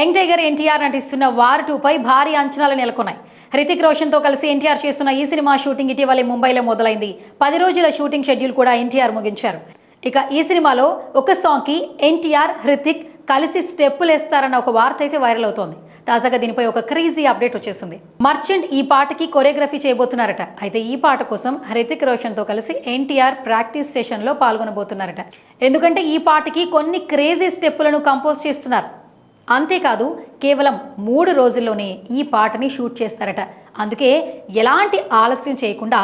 Young tiger NTR నటిస్తున్న war టూపై భారీ అంచనాలు నెలకొన్నాయి. హృతిక్ రోషన్తో కలిసి ఎన్టీఆర్ చేస్తున్న ఈ సినిమా షూటింగ్ ఇటీవలే ముంబైలో మొదలైంది. పది రోజుల షూటింగ్ షెడ్యూల్ కూడా ఎన్టీఆర్ ముగించారు. ఇక ఈ సినిమాలో ఒక సాంగ్కి ఎన్టీఆర్ హృతిక్ కలిసి స్టెప్పులు వేస్తారన్న ఒక వార్త అయితే వైరల్ అవుతోంది. తాజాగా దీనిపై ఒక క్రేజీ అప్డేట్ వచ్చేసింది. మర్చెంట్ ఈ పాటకి కొరియోగ్రఫీ చేయబోతున్నారట. అయితే ఈ పాట కోసం హృతిక్ రోషన్తో కలిసి ఎన్టీఆర్ ప్రాక్టీస్ సెషన్లో పాల్గొనబోతున్నారట. ఎందుకంటే ఈ పాటకి కొన్ని క్రేజీ స్టెప్పులను కంపోజ్ చేస్తున్నారు. అంతేకాదు కేవలం మూడు రోజుల్లోనే ఈ పాటని షూట్ చేస్తారట. అందుకే ఎలాంటి ఆలస్యం చేయకుండా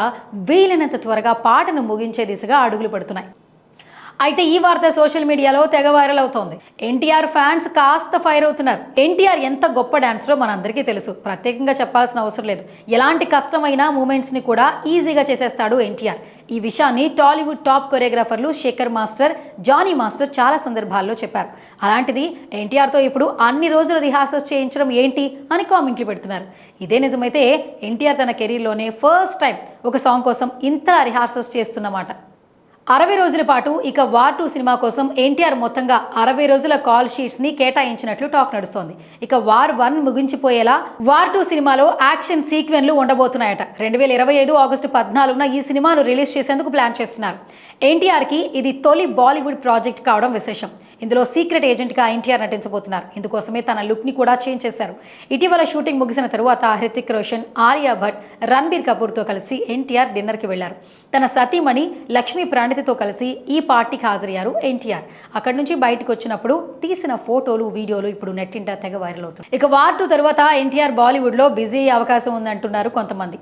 వీలైనంత త్వరగా పాటను ముగించే దిశగా అడుగులు పడుతున్నాయి. అయితే ఈ వార్త సోషల్ మీడియాలో తెగ వైరల్ అవుతోంది. ఎన్టీఆర్ ఫ్యాన్స్ కాస్త ఫైర్ అవుతున్నారు. ఎన్టీఆర్ ఎంత గొప్ప డాన్సరో మనందరికీ తెలుసు. ప్రత్యేకంగా చెప్పాల్సిన అవసరం లేదు. ఎలాంటి కష్టమైన మూమెంట్స్ని కూడా ఈజీగా చేసేస్తాడు ఎన్టీఆర్. ఈ విషయాన్ని టాలీవుడ్ టాప్ కొరియోగ్రాఫర్లు శేఖర్ మాస్టర్ జానీ మాస్టర్ చాలా సందర్భాల్లో చెప్పారు. అలాంటిది ఎన్టీఆర్తో ఇప్పుడు అన్ని రోజులు రిహార్సల్స్ చేయించడం ఏంటి అని కామెంట్లు పెడుతున్నారు. ఇదే నిజమైతే ఎన్టీఆర్ తన కెరీర్లోనే ఫస్ట్ టైం ఒక సాంగ్ కోసం ఇంత రిహార్సల్స్ చేస్తున్నమాట. అరవై రోజుల పాటు ఇక వార్ టూ సినిమా కోసం ఎన్టీఆర్ మొత్తంగా అరవై రోజుల కాల్ షీట్స్ని కేటాయించినట్లు టాక్ నడుస్తోంది. ఇక వార్ వన్ ముగించిపోయేలా వార్ టూ సినిమాలో యాక్షన్ సీక్వెన్లు ఉండబోతున్నాయట. రెండు వేల ఇరవై ఐదు ఆగస్టు పద్నాలుగున ఈ సినిమాను రిలీజ్ చేసేందుకు ప్లాన్ చేస్తున్నారు. ఎన్టీఆర్కి ఇది తొలి బాలీవుడ్ ప్రాజెక్ట్ కావడం విశేషం. ఇందులో సీక్రెట్ ఏజెంట్గా ఎన్టీఆర్ నటించబోతున్నారు. ఇందుకోసమే తన లుక్ని కూడా చేంజ్ చేశారు. ఇటీవల షూటింగ్ ముగిసిన తరువాత హృతిక్ రోషన్ ఆర్యా భట్ రణబీర్ కపూర్తో కలిసి ఎన్టీఆర్ డిన్నర్కి వెళ్ళారు. తన సతీమణి లక్ష్మీ ప్రాణితితో కలిసి ఈ పార్టీకి హాజరయ్యారు ఎన్టీఆర్. అక్కడి నుంచి బయటకు వచ్చినప్పుడు తీసిన ఫోటోలు వీడియోలు ఇప్పుడు నెట్టింట తెగ వైరల్ అవుతుంది ఇక వార్ టూ తర్వాత ఎన్టీఆర్ బాలీవుడ్లో బిజీ అయ్యే అవకాశం ఉందంటున్నారు కొంతమంది.